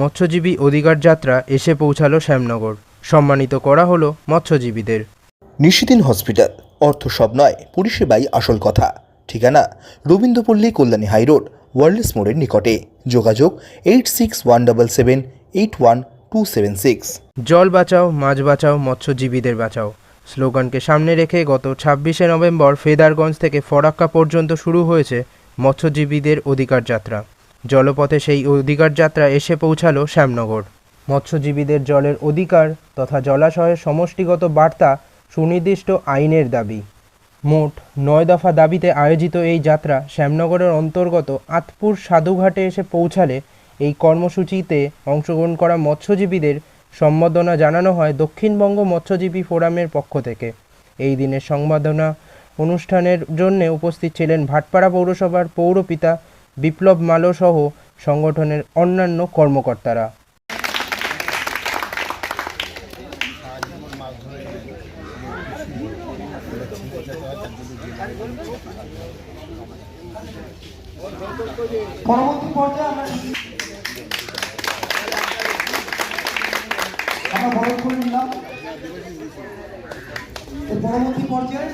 মৎস্যজীবী অধিকার যাত্রা এসে পৌঁছালো শ্যামনগর। সম্মানিত করা হলো মৎস্যজীবীদের। নিশিদিন হসপিটাল অর্থ সব নয় পরিষেবাই আসল কথা। ঠিকানা রবীন্দ্রপল্লী কল্যাণী হাইরোড ওয়ার্ল্ডস মোড়ের নিকটে। যোগাযোগ eight six one double seven eight one two seven six. জল বাঁচাও মাছ বাঁচাও মৎস্যজীবীদের বাঁচাও। স্লোগানকে সামনে রেখে গত ছাব্বিশে নভেম্বর ফেদারগঞ্জ থেকে ফরাক্কা পর্যন্ত শুরু হয়েছে মৎস্যজীবীদের অধিকার যাত্রা। জলপথে সেই অধিকার যাত্রা এসে পৌঁছালো শ্যামনগর। মৎস্যজীবীদের জলের অধিকার তথা জলাশয়ের সমষ্টিগত বার্তা সুনির্দিষ্ট আইনের দাবি। মোট নয় দফা দাবিতে আয়োজিত এই যাত্রা শ্যামনগরের অন্তর্গত আতপুর সাধুঘাটে এসে পৌঁছালে এই কর্মসূচিতে অংশগ্রহণ করা মৎস্যজীবীদের সম্বর্ধনা জানানো হয় দক্ষিণবঙ্গ মৎস্যজীবী ফোরামের পক্ষ থেকে। এই দিনের সংবর্ধনা অনুষ্ঠানের জন্য উপস্থিত ছিলেন ভাটপাড়া পৌরসভার পৌরপিতা বিপ্লব মালো সহ সংগঠনের অন্যান্য কর্মকর্তারা। পরবর্তী পর্যায়ে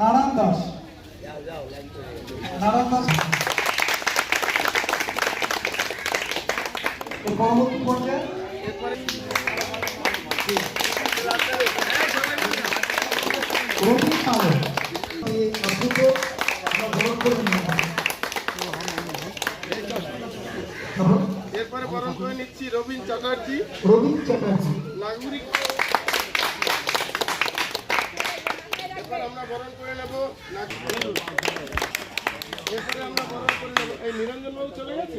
নারায়ণ দাস। নারায়ণ দাস পরবর্তী পর্যায়ে? রবি এই অদ্ভুত আমরা বরণ করে এরপরে বরণ করে নিচ্ছি রবীন চ্যাটার্জি। রবীন চ্যাটার্জি। নাগরিক। এরপর আমরা বরণ করে নেব এরপরে আমরা বরণ করে নেব এই নিরঞ্জন বাবু চলে গেছে?